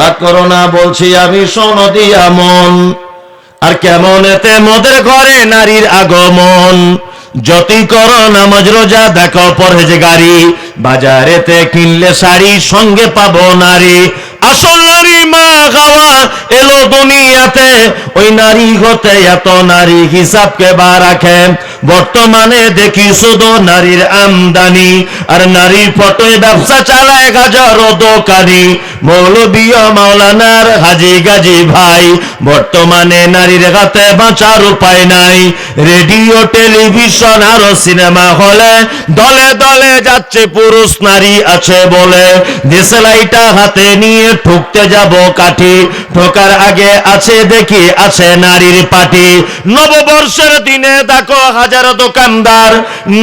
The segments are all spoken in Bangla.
রাগ করো না, বলছি আমি শোনো দিয়া মন। আর কেমন এতে মোদের ঘরে নারীর আগমন। যতই করো নামাজ রোজা, দেখো পরহেজ গাড়ি বাজারেতে কিনলে শাড়ি, সঙ্গে পাবো নারী। আসল নারী মা গাওয়া এলো দুনিয়াতে, ওই নারী হতে এত নারী হিসাবকে বা রাখে। বর্তমানে দেখি শুধু নারীর আমদানি, আর নারীর ফটোয় ব্যবসা চালায় হাজারো দোকানি। মৌলবীয় মাওলানার হাজি গাজি ভাই, বর্তমানে নারীর হাতে বাঁচার উপায় নাই। রেডিও, টেলিভিশন আরও সিনেমা হলে দলে দলে যাচ্ছে পুরুষ নারী আছে বলে। দেশলাইটা হাতে নিয়ে ঠুকতে যাব কাঠি ঠোকার আগে আছে দেখি, আছে নারীর পাটি নববর্ষের দিনে দেখো হাজার দোকানদার,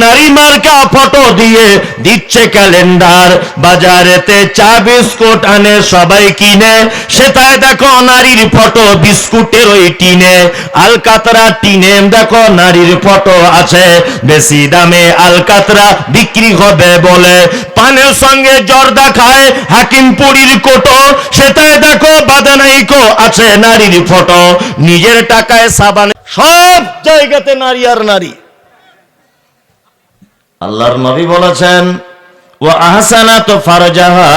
নারী মার্কা ফটো দিয়ে দিচ্ছে ক্যালেন্ডার। বাজারেতে চা বিস্কুট আনে, সবাই কিনে। সেটাই দেখো নারীর ফটো, বিস্কুটের ওই টিনে। আলকাতরা টিনে দেখো নারীর ফটো আছে। বেশি দামে আলকাতরা বিক্রি হবে বলে। পানের সঙ্গে জর্দা খায় হাকিমপুরীর কোটো। সেটাই দেখো বাদানাইকো আছে, নারীর ফটো। নিজের টাকায় সাবান সব জায়গাতে নারী আর নারী। আল্লাহর নবী বলেছেন ও আহসানা তো ফারজাহা।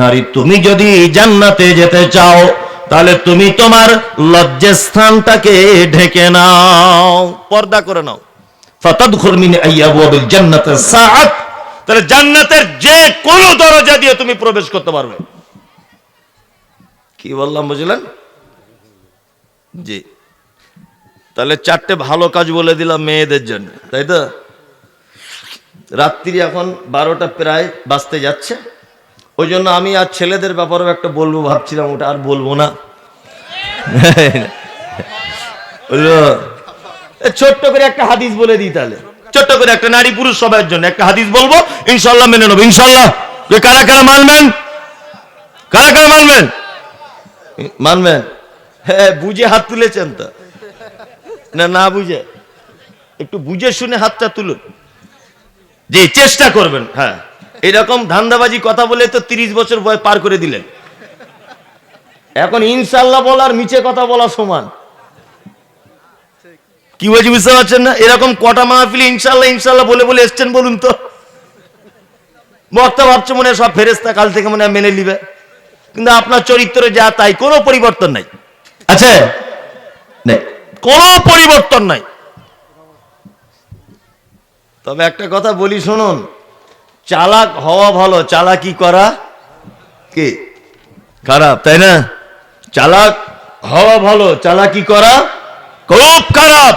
নারী, তুমি যদি জান্নাতে যেতে চাও, তাহলে তুমি তোমার লজ্জাস্থানটাকে ঢেকে নাও, পর্দা করে নাও। তাহলে জান্নাতের যে কোন দরজা দিয়ে তুমি প্রবেশ করতে পারবে। কি বললাম, বুঝলেন? জি। তাহলে চারটে ভালো কাজ বলে দিলাম মেয়েদের জন্য, তাই তো? রাত্রি এখন বারোটা প্রায় বাঁচতে যাচ্ছে। ওই জন্য আমি আর ছেলেদের ব্যাপারেও একটা বলব ভাবছিলাম, ওটা আর বলব না। ছোট্ট করে একটা হাদিস বলে দিই তাহলে। ছোট্ট করে একটা নারী পুরুষ সবার জন্য একটা হাদিস বলব। ইনশাল্লাহ মেনে নেব ইনশাল্লাহ কারা কারা মানবেন? কারা কারা মানবেন? মানবেন? হ্যাঁ বুঝে হাত তুলেছেন তো। না না বুঝে। একটু বুঝে শুনে হাতটা তুলুন। যে চেষ্টা করবেন হ্যাঁ। এরকম ধান্দাবাজি কথা বলে তো তিরিশ বছর বয় পার করে দিলেন। এখন ইনশাল্লাহ বলার মিছে কথা বলা সমান। কি বলছি, বুঝতে পারছেন না? এরকম কটা মাহফিল ইনশাল্লাহ ইনশাল্লাহ বলে বলে এসছেন বলুন তো। বক্তা ভাবছে মনে সব ফেরেস্তা কাল থেকে মনে মেনে নিবে। কিন্তু আপনার চরিত্রে যা তাই কোনো পরিবর্তন নাই। আছে? কোনো পরিবর্তন নাই। তবে একটা কথা বলি শুনুন। চালাক হওয়া ভালো চালাকি করা কি? খারাপ তাই না? চালাক হওয়া ভালো চালাকি করা খুব খারাপ।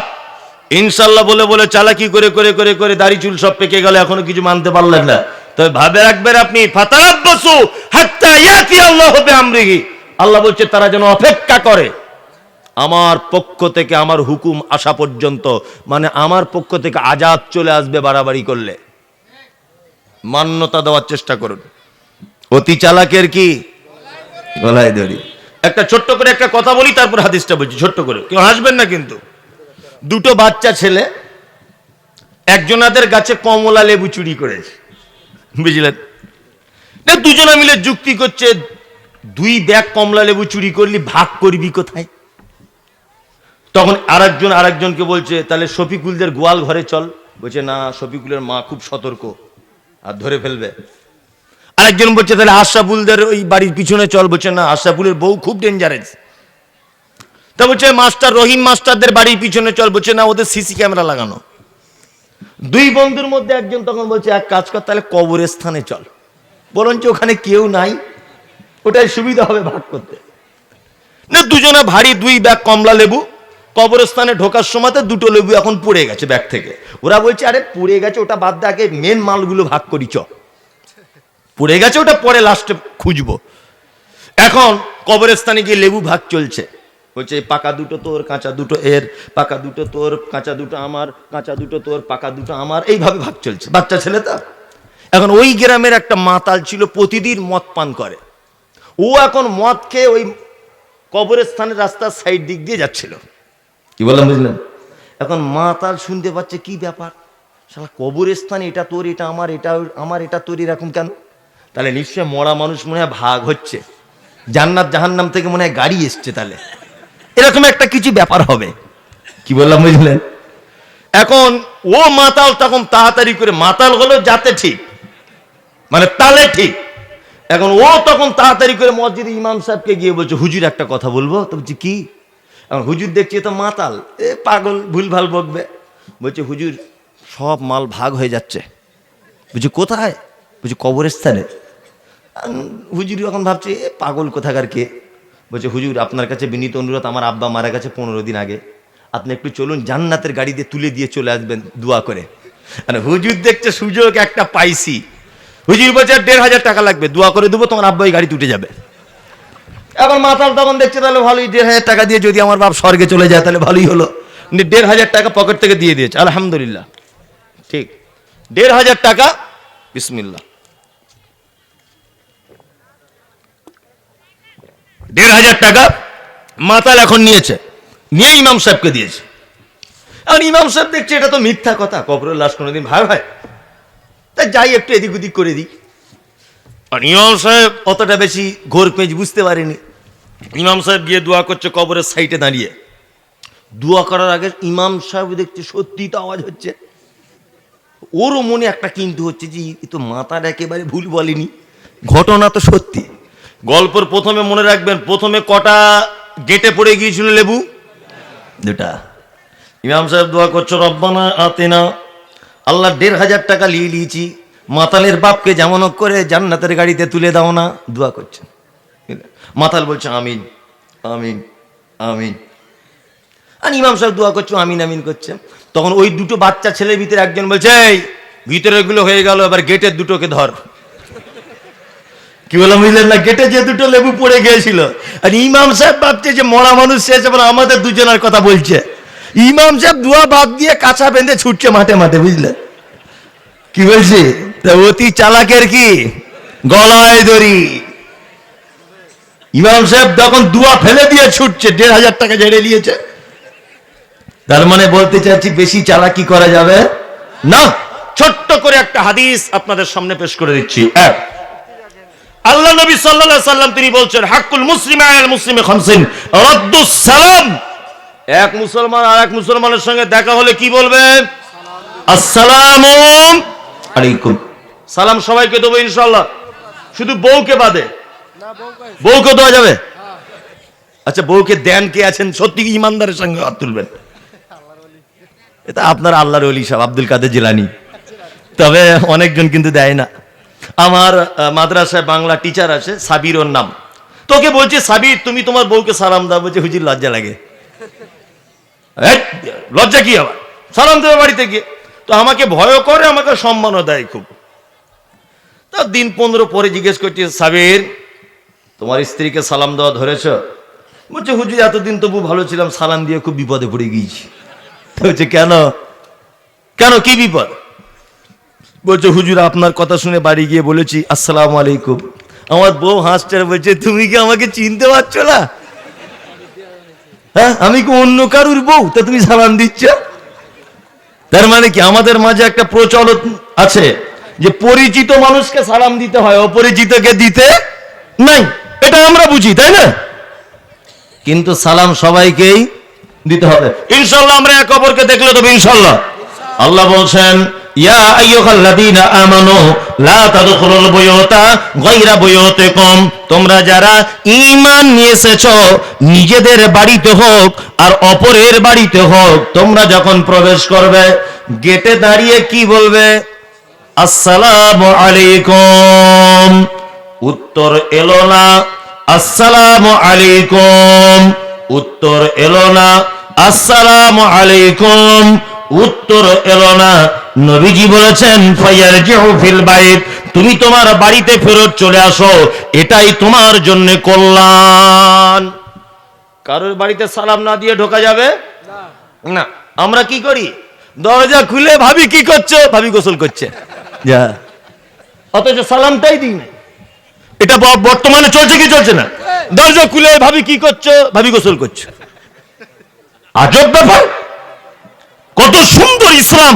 ইনশাল্লাহ বলে বলে চালাকি করে করে করে করে দাড়ি চুল সব পেকে গেল এখনও কিছু মানতে পারলেন না। তবে ভাবে রাখবেন আপনি আল্লাহ আল্লাহ বলছে, তারা যেন অপেক্ষা করে। আমার পক্ষ থেকে আমার হুকুম আসা পর্যন্ত মানে আমার পক্ষ থেকে আজাদ চলে আসবে বাড়াবাড়ি করলে। মান্যতা দেওয়ার চেষ্টা করুন। অতি চালাকের কি? গলায় ধরি একটা ছোট্ট করে একটা কথা বলি, তারপর হাদিসটা বলছি, ছোট্ট করে। কেউ হাসবেন না কিন্তু। দুটো বাচ্চা ছেলে, একজনাদের গাছে কমলা লেবু চুরি করেছে। বুঝলেন? না, দুজনে মিলে যুক্তি করছে, দুই ব্যাগ কমলা লেবু চুরি করলি, ভাগ করবি কোথায়? তখন আরেকজন আরেকজনকে বলছে, তাহলে শফিকুলদের গোয়াল ঘরে চল। বলছে, না, শফিকুলের মা খুব সতর্ক, আর ধরে ফেলবে। আরেকজন বলছে, তাহলে আশরাফুলদের ওই বাড়ির পিছনে চল। বলছে, না, আশরাফুলের বউ খুব ডেঞ্জারাস তা বলছে, মাস্টার রহিম মাস্টারদের বাড়ির পিছনে চল। বলছে, না, ওদের সিসি ক্যামেরা লাগানো। দুই বন্ধুর মধ্যে একজন তখন বলছে, এক কাজ কর, তাহলে কবরের স্থানে চল। বরঞ্চ ওখানে কেউ নাই। ওটাই সুবিধা হবে ভাগ করতে। না, দুজনে ভারী দুই ব্যাগ কমলা লেবু। কবরস্থানে ঢোকার সময়তে দুটো লেবু এখন পড়ে গেছে ব্যাগ থেকে। ওরা বলছে, আরে, পড়ে গেছে, ওটা বাদ দিয়ে আগে মেন মালগুলো ভাগ করি, চ। পড়ে গেছে, ওটা পরে লাস্টে খুঁজবো। এখন কবরস্থানে গিয়ে লেবু ভাগ চলছে। বলছে, এই পাকা দুটো তোর, কাঁচা দুটো এর, পাকা দুটো তোর, কাঁচা দুটো আমার, কাঁচা দুটো তোর, পাকা দুটো আমার। এইভাবে ভাগ চলছে, বাচ্চা ছেলে তো। এখন ওই গ্রামের একটা মাতাল ছিল, প্রতিদিন মদ পান করে। ও এখন মদ খেয়ে ওই কবরস্থানের রাস্তার সাইড দিক দিয়ে যাচ্ছিল। কি বললাম, বুঝলেন? এখন মা তার শুনতে পাচ্ছে, কি ব্যাপার? সালা কবরস্থান, এটা তোর, এটা আমার এটা আমার, এটা তোর, এরকম কেন? তাহলে নিশ্চয় মরা মানুষ মনে হয় ভাগ হচ্ছে। জান্নাত জাহান্নাম থেকে মনে হয় গাড়ি এসছে তাহলে। এরকম একটা কিছু ব্যাপার হবে। কি বললাম বুঝলেন? এখন ও মাতাল তখন তাড়াতাড়ি করে মাতাল হলো যাতে ঠিক মানে তালে ঠিক। এখন ও তখন তাড়াতাড়ি করে মসজিদে ইমাম সাহেবকে গিয়ে বলছে হুজুর একটা কথা বলব? তো বলছি কি? এখন হুজুর দেখছি তো মাতাল এ পাগল ভুলভাল বকবে। বলছে হুজুর সব মাল ভাগ হয়ে যাচ্ছে। বলছি কোথায়? বলছি কবরস্থানে। হুজুর এখন ভাবছে এ পাগল কোথাকার কে? বলছে, হুজুর, আপনার কাছে বিনীত অনুরোধ, আমার আব্বা মারা গেছে পনেরো দিন আগে। আপনি একটু চলুন, জান্নাতের গাড়ি দিয়ে তুলে দিয়ে চলে আসবেন, দোয়া করে। মানে হুজুর দেখছে সুযোগ একটা পাইছি। হুজুর বলছে, দেড় হাজার টাকা লাগবে, দোয়া করে দেবো, তোমার আব্বা এই গাড়ি উঠে যাবে। এখন মাতাল তখন দেখছে, তাহলে ভালোই, দেড় হাজার টাকা দিয়ে যদি আমার বাপ স্বর্গে চলে যায়, তাহলে ভালোই হলো। দেড় হাজার টাকা পকেট থেকে দিয়ে দিয়েছে, আলহামদুলিল্লাহ। ঠিক, দেড় হাজার টাকা, বিসমিল্লাহ। দেড় হাজার টাকা মাতাল এখন নিয়েছে। নিয়ে ইমাম সাহেবকে দিয়েছে। আর ইমাম সাহেব দেখছে এটা তো মিথ্যা কথা, কবরের লাশ কোনোদিন ভাই ভাই তাই যাই একটু এদিক ওদিক করে দিই। আর ইমাম সাহেব অতটা বেশি ঘোর পেঁচ বুঝতে পারেনি। ইমাম সাহেব গিয়ে দোয়া করছে কবরের সাইডে দাঁড়িয়ে। দোয়া করার আগে ইমাম সাহেব দেখছে সত্যি তো আওয়াজ হচ্ছে। ওরও মনে একটা কিন্তু হচ্ছে যে, এ তো মাতার একেবারে ভুল বলেনি। ঘটনা তো সত্যি। গল্পর প্রথমে মনে রাখবেন, প্রথমে কটা গেটে পড়ে গিয়েছিল লেবু? দুটা। ইমাম সাহেব দোয়া করছ, রব্বানা আতেনা, আল্লাহ দেড় হাজার টাকা নিয়ে নিয়েছি মাতালের বাপকে যেমন করে জান্নাতের গাড়িতে তুলে দাও না। দোয়া করছেন। মাতাল বলছে, আমিন আমিন আমিন। আর ইমাম সাহেব দোয়া করছ, আমিন আমিন করছেন তখন ওই দুটো বাচ্চা ছেলের ভিতরে একজন বলছে, এই ভিতরে গুলো হয়ে গেল, এবার গেটের দুটোকে ধর। কি বললাম, বুঝলেন না? গেটে যে দুটো লেবু পড়ে গিয়েছিল। আর ইমাম সাহেব ভাবছে যে মরা মানুষ শেষ এবার আমাদের দুজনের কথা বলছে। ইমাম সাহেব দুয়া বাদ দিয়ে কাঁচা বেঁধে ছুটছে মাঠে মাঠে বুঝলে কি বলছি? অতি চালাকের কি? গলায় দড়ি। ইমাম সাহেব তখন দুয়া ফেলে দিয়ে ছুটছে, দেড় হাজার টাকা ঝেড়ে নিয়েছে। তার মানে বলতে চাচ্ছি বেশি চালাকি করা যাবে না, ছোট্ট করে একটা হাদিস আপনাদের সামনে পেশ করে দিচ্ছি। এক আল্লাহ নবী সাল্লাল্লাহু সাল্লাম তিনি বলছেন, হাক্কুল মুসলিম আল মুসলিমে খামসিন, রাদ্দুস সালাম। এক মুসলমান আর এক মুসলমানের সঙ্গে দেখা হলে কি বলবে? আসসালামু আলাইকুম। সালাম সবাইকে দেবো ইনশাআল্লাহ। শুধু বউকে বাদে। বউকে দেওয়া যাবে? আচ্ছা বউকে দেন কে আছেন? সত্যি ইমানদারের সঙ্গে হাত তুলবেন? এটা আপনার আল্লাহর অলি সাহেব, আব্দুল কাদের জিলানি। তবে অনেকজন কিন্তু দেয় না। আমার মাদ্রাসায় বাংলা টিচার আছে সাবির ওর নাম। তোকে বলছে, সাবির, তুমি তোমার বউকে সালাম দাও, বলছে, হুজির, লজ্জা লাগে। লজ্জা কি আবার? সালাম দেবে বাড়িতে গিয়ে। তো আমাকে ভয়ও করে, আমাকে সম্মানও দেয় খুব। তা দিন পনেরো পরে জিজ্ঞেস করছি, সাবির, তোমার স্ত্রীকে সালাম দেওয়া ধরেছ? বলছে, হুজুর, এতদিন তবু ভালো ছিলাম, সালাম দিয়ে খুব বিপদে পড়ে গিয়েছি। বলছে, কেন? কেন, কি বিপদ? বলছে, হুজুর, আপনার কথা শুনে বাড়ি গিয়ে বলেছি, আসসালামু আলাইকুম। আমার বউ হাসছে আর বলছে, তুমি কি আমাকে চিনতে পারছ না? হ্যাঁ আমি কি অন্য কারুর বউ? তা তুমি সালাম দিচ্ছ? তার মানে কি, আমাদের মাঝে একটা প্রচলন আছে যে পরিচিত মানুষকে সালাম দিতে হয়, অপরিচিতকে দিতে নাই। এটা আমরা বুঝি, তাই না? কিন্তু সালাম সবাইকেই দিতে হবে। ইনশাল্লাহ আমরা এক অপরকে দেখলে তবে ইনশাল্লাহ। আল্লাহ বলছেন তোমরা যারা ঈমান নিয়ে এসেছ নিজেদের বাড়িতে হোক আর অপরের বাড়িতে হোক, তোমরা যখন প্রবেশ করবে, গেটে দাঁড়িয়ে কি বলবে? আসসালামু আলাইকুম। উত্তর এলো না, আসসালামু আলাইকুম। উত্তর এলো না, আসসালামু আলাইকুম। উত্তর এলো না। নবীজি বলেছেন ফায়ারজিউ ফিল বাইত তুমি তোমার বাড়িতে ফেরত চলে আসো এটাই তোমার জন্য কল্যাণ। কারোর বাড়িতে সালাম না দিয়ে ঢোকা যাবে? না। আমরা কি করি? দরজা খুলে ভাবি কি করছ? ভাবি গোসল করছে। যা। অথচ সালামটাই দিই না এটা বর্তমানে চলছে কি চলছে না? দরজা খুলে ভাবি কি করছ? ভাবি গোসল করছ। আজব ব্যাপার। কত সুন্দর ইসলাম।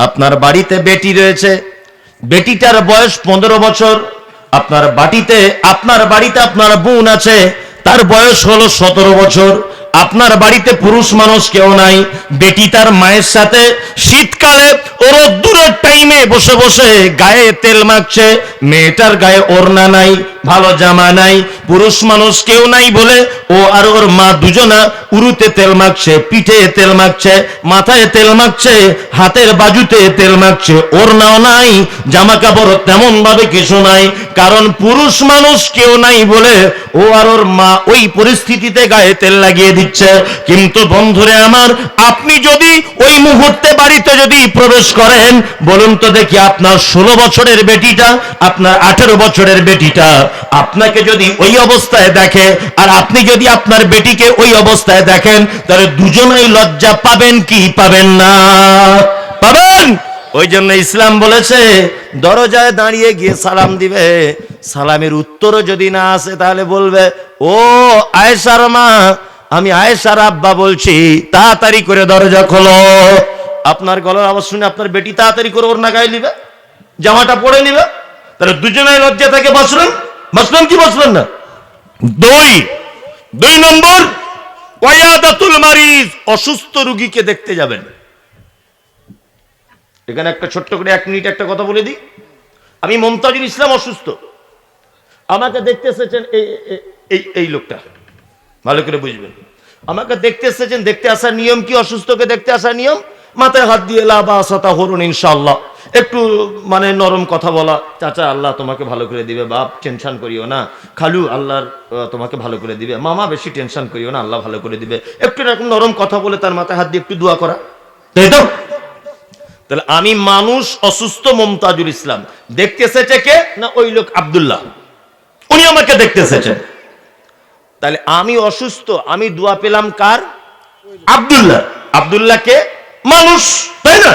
আপনার বাড়িতে বেটি রয়েছে, বেটিটার বয়স পনেরো বছর, আপনার বাটিতে, আপনার বাড়িতে আপনার বোন আছে, তার বয়স হলো সতেরো বছর আপনার বাড়িতে পুরুষ মানুষ কেউ নাই, বেটি তার মায়ের সাথে। শীতকালে ওর দূরের টাইমে বসে বসে গায়ে তেল মাখছে, মেয়েটার গায়ে ওড়না নাই, ভালো জামা নাই, পুরুষ মানুষ কেউ নাই বলে ও আর ওর মা দুজনা উরুতে তেল মাখছে, পিঠে তেল মাখছে, মাথায় তেল মাখছে, হাতের বাজুতে তেল মাখছে, ওড়নাও নাই জামা কাপড় তেমন ভাবে কিছু নাই, কারণ পুরুষ মানুষ কেউ নাই বলে ও আর ওর মা ওই পরিস্থিতিতে গায়ে তেল লাগিয়ে দিচ্ছে, কিন্তু বন্ধুরে আমার, আপনি যদি ওই মুহূর্তে বাড়িতে যদি প্রবেশ করেন, বলুন তো দেখি আপনার ষোলো বছরের বেটিটা, আপনার আঠেরো বছরের বেটিটা, আপনাকে যদি ওই অবস্থায় দেখে, আর আপনি যদি আপনার বেটিকে ওই অবস্থায় দেখেন, তাহলে দুজনেই লজ্জা পাবেন কি পাবেন না? পাবেন? ওই জন্য ইসলাম বলেছে, দরজায় দাঁড়িয়ে গিয়ে সালাম দিবে। সালামের উত্তরও যদি না আসে, তাহলে বলবে, ও আয়েশার মা আমি আয়েশার আব্বা বলছি, তাড়াতাড়ি করে দরজা খোলো। আপনার গলার আওয়াজ শুনে আপনার বেটি তাড়াতাড়ি করে ওর না গায়ে নিবে, জামাটা পরে নিবে। তাহলে দুজনে লজ্জা থেকে বাঁচলেন? বাঁচলেন কি বাঁচলেন না? দুই দুই নম্বর, ওয়াদাতুল মারিজ, অসুস্থ রুগীকে দেখতে যাবেন। এখানে একটা ছোট্ট করে এক মিনিট একটা কথা বলে দিই। আমি মমতাজুল ইসলাম অসুস্থ। আমাকে দেখতে এসেছেন এই এই লোকটা। ভালো করে বুঝবেন। আমাকে দেখতে এসেছেন, দেখতে আসার নিয়ম কি? অসুস্থকে দেখতে আসার নিয়ম? মাথায় হাত দিয়ে, লা বা আসাতা হরুন ইনশাআল্লাহ। একটু মানে নরম কথা বলা, চাচা, আল্লাহ তোমাকে ভালো করে দিবে, বাপ, টেনশন করিও না। খালু, আল্লাহর তোমাকে ভালো করে দিবে। মামা, বেশি টেনশন করিও না, আল্লাহ ভালো করে দিবে। একটু এরকম নরম কথা বলে তার মাথায় হাত দিয়ে একটু দোয়া করা। তাই তো। তাহলে আমি মানুষ অসুস্থ মমতাজুল ইসলাম। দেখতে এসেছে কে? না, ওই লোক আব্দুল্লাহ। উনি আমাকে দেখতে এসেছেন। তাহলে আমি অসুস্থ আমি দোয়া পেলাম কার? আব্দুল্লাহ। আব্দুল্লাহকে মানুষ তাই না?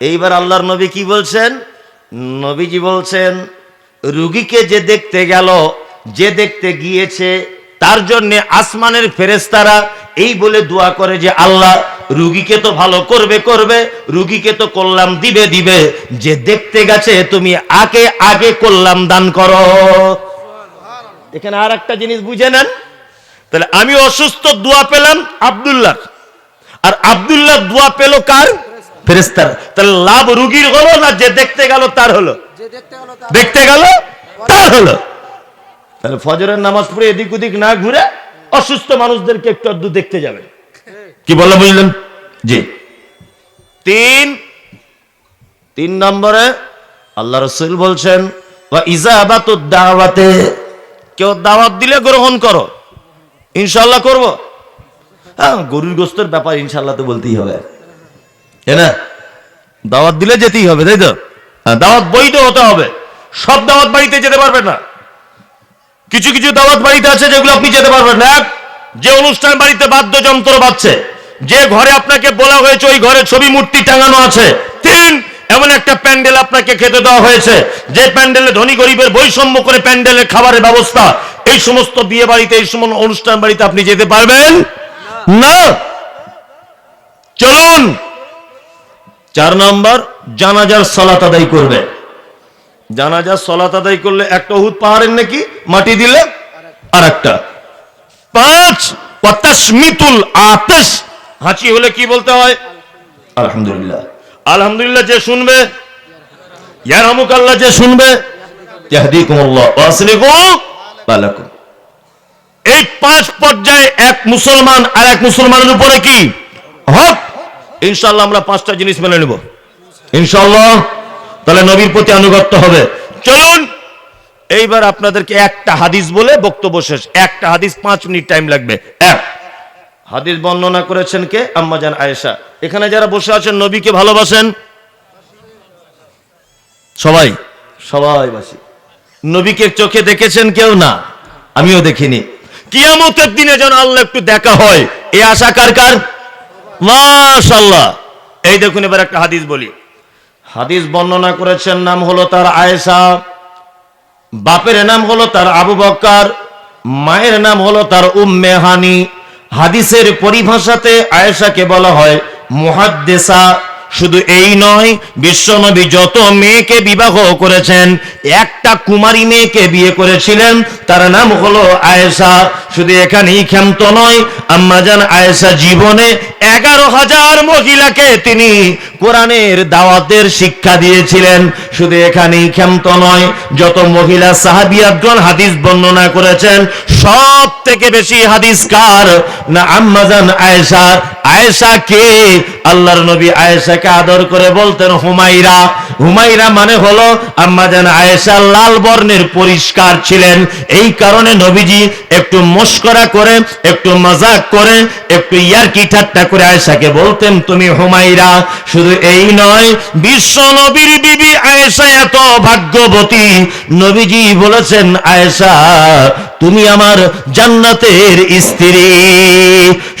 এইবার আল্লাহর নবী কি বলছেন? নবীজি বলছেন রুগীকে যে দেখতে গেল যে দেখতে গিয়েছে তার জন্য আসমানের ফেরেস্তারা এই বলে দোয়া করে যে আল্লাহ রুগীকে তো ভালো করবে করবে রুগীকে তো কল্যাণ দিবে দিবে। যে দেখতে গেছে তুমি আগে আগে কল্যাণ দান করো। এখানে আর একটা জিনিস বুঝে নেন। তাহলে আমি অসুস্থ দোয়া পেলাম আব্দুল্লাহ। আর আব্দুল্লাহ দোয়া পেল কার? ফেরেস্তার তাহলে লাভ রুগীর হলো না যে দেখতে গেল তার হলো? দেখতে গেল তার। হলো। তাহলে ফজরের নামাজ পড়ে এদিক ওদিক না ঘুরে অসুস্থ মানুষদেরকে একটু আধটু দেখতে যাবেন। কি বলল বুঝলেন? জি। তিন তিন নম্বরে আল্লাহ রসুল বলছেন ওয়া ইজাবাতুদ দাওয়াতে কেউ দাওয়াত দিলে গ্রহণ করো। ইনশাল্লাহ করব। হ্যাঁ গরুর গোস্তের ব্যাপার ইনশাল্লাহ তো বলতেই হবে। না? দাওয়াত দিলে যেতেই হবে তাই তো? হ্যাঁ, দাওয়াত বৈধ হতে হবে। সব দাওয়াত বাড়িতে যেতে পারবেন না। কিছু কিছু দাওয়াত বাড়িতে আছে যেগুলো আপনি যেতে পারবেন না। যে অনুষ্ঠান বাড়িতে বাদ্যযন্ত্র বাজছে যে ঘরে আপনাকে বলা হয়েছে ওই ঘরে ছবি মূর্তি টাঙানো আছে। তিন এমন একটা প্যান্ডেল আপনাকে খেতে দেওয়া হয়েছে, যে প্যান্ডেলে ধনী গরিবের বৈষম্য করে প্যান্ডেলের খাবারের ব্যবস্থা, এই সমস্ত বিয়ে বাড়িতে, এই সমস্ত অনুষ্ঠান বাড়িতে আপনি যেতে পারবেন? না? চলুন। চার নম্বর, জানাজার সলাত আদায় করবে। জানাজার সলাত আদায় করলে একটা হুদ পাহাড়ের নাকি? মাটি দিলে? আর একটা পাঁচ ওয়াতাসমিতুল আতিশ। হাঁচি হলে কি বলতে হয়? আলহামদুলিল্লাহ। আলহামদুলিল্লাহ, যে শুনবে। যে শুনবে। এই পাঁচ পর্যায়ে এক মুসলমান আর এক মুসলমানের উপরে কি? হক? ইনশাল্লাহ আমরা পাঁচটা জিনিস মেনে নেব। ইনশাল্লাহ তাহলে নবীর প্রতি আনুগত্য হবে। চলুন, এইবার আপনাদেরকে একটা হাদিস বলে বক্তব্য শেষ। একটা হাদিস পাঁচ মিনিট টাইম লাগবে। এক। হাদিস বর্ণনা করেছেন কে? আম্মাজান আয়েশা। এখানে যারা বসে আছেন, নবীকে ভালোবাসেন? সবাই? সবাই বাসি। নবীকে চোখে দেখেছেন কেউ না? আমিও দেখিনি। কিয়ামতের দিনে যেন আল্লাহ একটু দেখা হয় এই আশা কার কার? মাশাল্লাহ এই দেখুন, এবার একটা হাদিস বলি। হাদিস বর্ণনা করেছেন, নাম হলো তার আয়েশা। বাপের নাম হলো তার আবু বক্কার। মায়ের নাম হলো তার উম্মে হানি। হাদিসের পরিভাষাতে আয়েশাকে বলা হয় মুহাদ্দেসা। শুধু এই নয়, বিশ্বনবী যত মেয়েকে বিবাহ করেছেন, একটা কুমারী মেয়েকে বিয়ে করেছিলেন, তার নাম হলো আয়েশা। শুধু এখানেই ক্ষান্ত নয়, আম্মাজান আয়েশা জীবনে এগারো হাজার মহিলাকে তিনি কোরআনের দাওয়াতের শিক্ষা দিয়েছিলেন। শুধু এখানেই ক্ষান্ত নয়, যত মহিলা সাহাবিয়াতগণ হাদিস বর্ণনা করেছেন, সব থেকে বেশি হাদিস কার? না, আম্মাজান আয়েশা। আয়েশা কে? আল্লাহর নবী আয়েশাকে আদর করে বলতেন হুমাইরা হুমাইরা মানে হলো আম্মাজান আয়েশা লাল বর্ণের পরিষ্কার ছিলেন। এই কারণে নবীজি একটু মস্করা করে, একটু মজাক করে, একটু ইয়ারকি ঠাট্টা করে আয়েশাকে বলতেন, তুমি হুমাইরা শুধু এই নয়, বিশ্ব নবীর বিবি আয়েশা এত ভাগ্যবতী। নবীজি বলেছেন, আয়েশা তুমি আমার জান্নাতের স্ত্রী।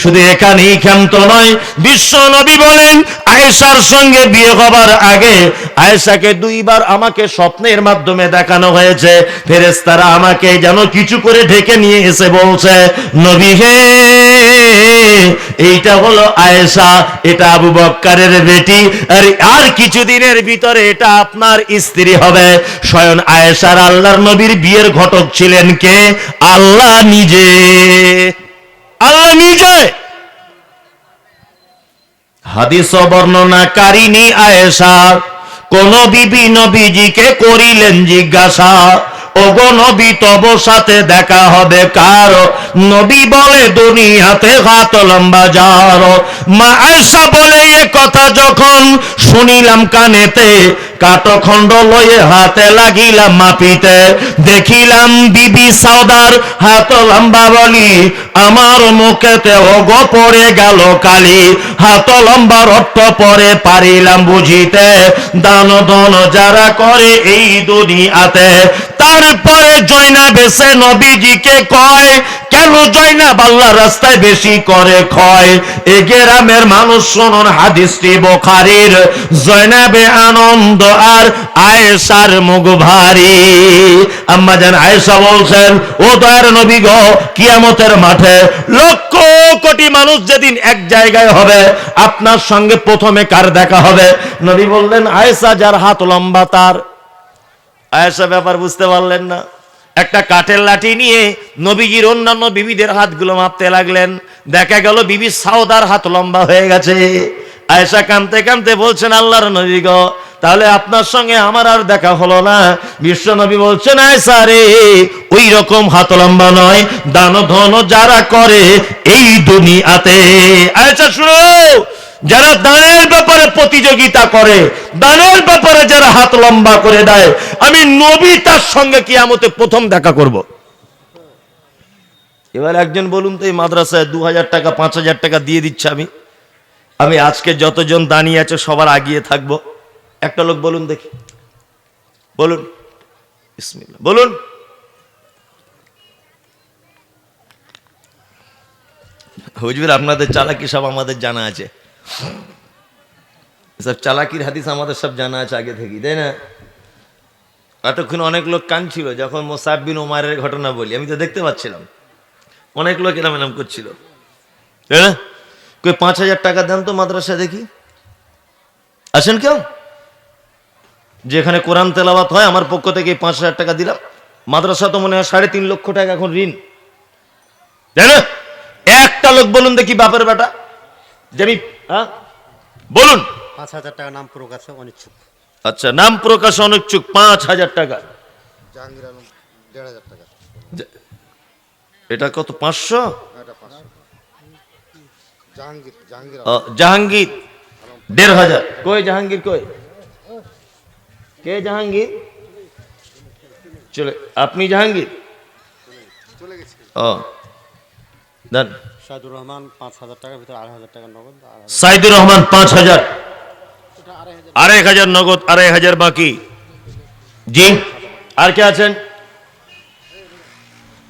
শুধু এখানেই ক্ষান্ত নয়, বিশ্ব নবী বলেন, আয়েশার সঙ্গে বিয়ে হবার আগে আয়েশাকে দুইবার আমাকে স্বপ্নের মাধ্যমে দেখানো হয়েছে। ফেরেস্তারা আমাকে যেন কিছু করে ঢেকে নিয়ে এসে বলছে, নবী হে এইটা হলো আয়েশা, এটা আবু বক্কারের বেটি। আর আর কিছুদিনের ভিতরে এটা আপনার স্ত্রী হবে। আয়েশার আল্লাহর নবীর বিয়ের ঘটক ছিলেন কে? আল্লাহ নিজে। আল্লাহ নিজে। হাদিস বর্ণনাকারিনী আয়েশা, কোন বিবি নবীজিকে করিলেন জিজ্ঞাসা। ওগো নবী, তব সাথে দেখা হবে কার। নবী বলে, দুনিয়াতে হাত লম্বা যার মা আয়সা বলে, এ কথা যখন শুনিলাম কানেতে কাটখণ্ড লয়ে হাতে লাগিলাম মাপিতে দেখিলাম বিবি সাউদার হাত লম্বা বলি আমার মুখেতে ওগ পড়ে গেল কালি। হাত লম্বা রক্ত পরে পারিলাম বুঝিতে। দান দন যারা করে এই দুনিয়াতে। তারপরে জয়না বেসে নবীজিকে কয় কেন জয়না বাল্লা রাস্তায় বেশি করে ক্ষয়? এ গ্রামের মানুষ শুনুন হাদিসটি বোখারির। জয়নাবে আনন্দ আর আয়েশার মুখ ভারী। আম্মা জান আয়েশা বলছেন, ও দয়ার নবী গো, কিয়ামতের মাঠে লক্ষ কোটি মানুষ যেদিন এক জায়গায় হবে, আপনার সঙ্গে প্রথমে কার দেখা হবে? নবী বললেন, আয়েশা যার হাত লম্বা তার। আয়েশা ব্যাপার বুঝতে পারলেন না। একটা কাঠের লাঠি নিয়ে নবীজির অন্যান্য বিবিদের হাতগুলো মাপতে লাগলেন। দেখা গেল বিবি সাউদার হাত লম্বা হয়ে গেছে। আয়েশা কামতে কামতে বলছেন, আল্লাহর নবী গো, তাহলে আপনার সঙ্গে আমার আর দেখা হলো না। বিশ্ব নবী বলছেন, আয়েশা রে, ওই রকম হাত লম্বা নয়। দান ধন যারা করে এই দুনিয়াতে। আয়সা শুনো যারা দানের ব্যাপারে প্রতিযোগিতা করে, দানের ব্যাপারে যারা হাত লম্বা করে দেয়, আমি নবী তার সঙ্গে কিয়ামতে প্রথম দেখা করব। এবার একজন বলুন তো এই মাদ্রাসায় দু হাজার টাকা, পাঁচ হাজার টাকা দিয়ে দিচ্ছে আমি। আমি আজকে যতজন দাঁড়িয়ে আছে সবার আগিয়ে থাকব। একটা লোক বলুন দেখি। বলুন। বলুন। হুজুর, আপনাদের চালাকি সব আমাদের জানা আছে। সব চালাকির হাদিস আমাদের সব জানা আছে আগে থেকে তাই না? এতক্ষণ অনেক লোক কাঁদছিল যখন মোসাব বিন ওমারের ঘটনা বলি, আমি তো দেখতে পাচ্ছিলাম। অনেক লোক এরম এরম করছিল। তাই না? কই পাঁচ হাজার টাকা দেন তো মাদ্রাসা দেখি। আসেন কেউ? যেখানে কোরআন তেলাওয়াত হয়, আমার পক্ষ থেকে পাঁচ হাজার টাকা দিলাম। মাদ্রাসা তো মনে হয় সাড়ে তিন লক্ষ টাকা এখন ঋণ। তাই না? একটা লোক বলুন দেখি বাপের বেটা। হ্যাঁ? বলুন। পাঁচ হাজার টাকা নাম প্রকাশে অনিচ্ছুক। আচ্ছা নাম প্রকাশ অনিচ্ছুক পাঁচ হাজার টাকা। জাহাঙ্গীর আলম দেড় হাজার টাকা। এটা কত পাঁচশো? জাহাঙ্গীর জাহাঙ্গীর জাহাঙ্গীর দেড় হাজার। কই জাহাঙ্গীর কই? কে জাহাঙ্গীর? চলে আপনি জাহাঙ্গীর? চলে গেছে। ও দেন শাহিদুর রহমান পাঁচ হাজার টাকার ভিতরে আড়াই হাজার টাকা নগদ সাইদুর রহমান পাঁচ হাজার। আড়াই হাজার। নগদ আড়াই হাজার বাকি। জি আর কে আছেন?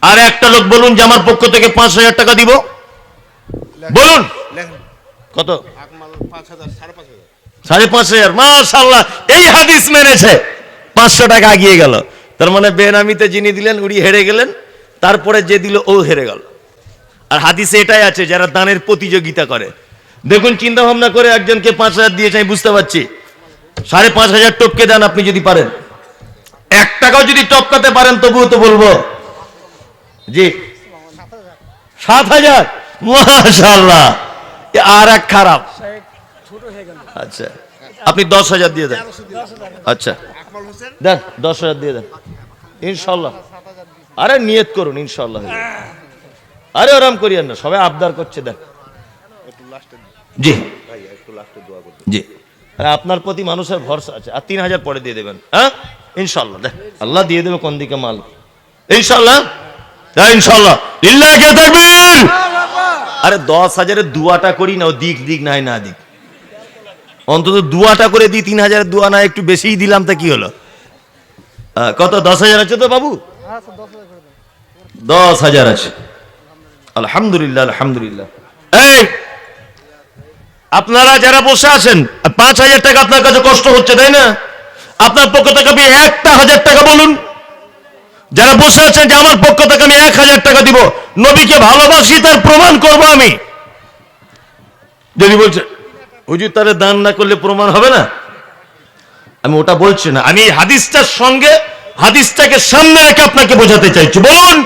আর একটা লোক বলুন যে আমার পক্ষ থেকে পাঁচ হাজার টাকা দিব। বলুন। কত? আকমাল পাঁচ হাজার সাড়ে পাঁচ হাজার। সাড়ে পাঁচ হাজার। মাশাল্লাহ এই হাদিস মেনেছে। পাঁচশো টাকা আগিয়ে গেল। তার মানে বেনামিতে যিনি দিলেন উনি হেরে গেলেন। তারপরে যে দিল ও হেরে গেল। আর হাদিসে এটাই আছে, যারা দানের প্রতিযোগিতা করে। দেখুন চিন্তা ভাবনা করে একজনকে পাঁচ হাজার দিয়েছে, আমি বুঝতে পারছি। সাড়ে পাঁচ হাজার টপকে দেন আপনি যদি পারেন। এক টাকাও যদি টপকাতে পারেন, তবুও তো বলব। জি। সাত হাজার? মাশাল্লাহ আর এক খারাপ। আচ্ছা। আপনি দশ হাজার দিয়ে দেন। আচ্ছা। দেন, দশ হাজার দিয়ে দেন। ইনশাল্লাহ আরে নিয়ত করুন ইনশাল্লাহ। আরে ওরম করিয়েন না সবাই আবদার করছে দেন জি। জি। আপনার প্রতি মানুষের ভরসা আছে আর তিন হাজার পরে দিয়ে দেবেন হ্যাঁ? ইনশাল্লাহ দেখ আল্লাহ দিয়ে দেবে কোন দিকে মাল। ইনশাল্লাহ হ্যাঁ ইনশাল্লাহ তাকবীর? আরে দশ হাজারের দুয়াটা করি না ও দিক দিক নাই না দিক। অন্তত দুয়াটা করে দিই তিন হাজারের দুয়া না একটু বেশিই দিলাম তা কি হলো? কত দশ হাজার আছে তো বাবু? দশ হাজার আছে। আলহামদুলিল্লাহ আলহামদুলিল্লাহ। এই, আপনারা যারা বসে আছেন পাঁচ হাজার টাকা আপনার কাছে কষ্ট হচ্ছে, তাই না? আপনার পক্ষ থেকে আপনি একটা হাজার টাকা বলুন। যারা বসে আছেন যে আমার পক্ষ থেকে আমি এক হাজার টাকা দিব, নবীকে ভালোবাসি, তার প্রমাণ করব আমি। যদি বলছে, হুজুর তারে দান না করলে প্রমাণ হবে না? আমি ওটা বলছি না। আমি হাদিসটার সঙ্গে, হাদিসটাকে সামনে রেখে আপনাকে বোঝাতে চাইছি। বলুন।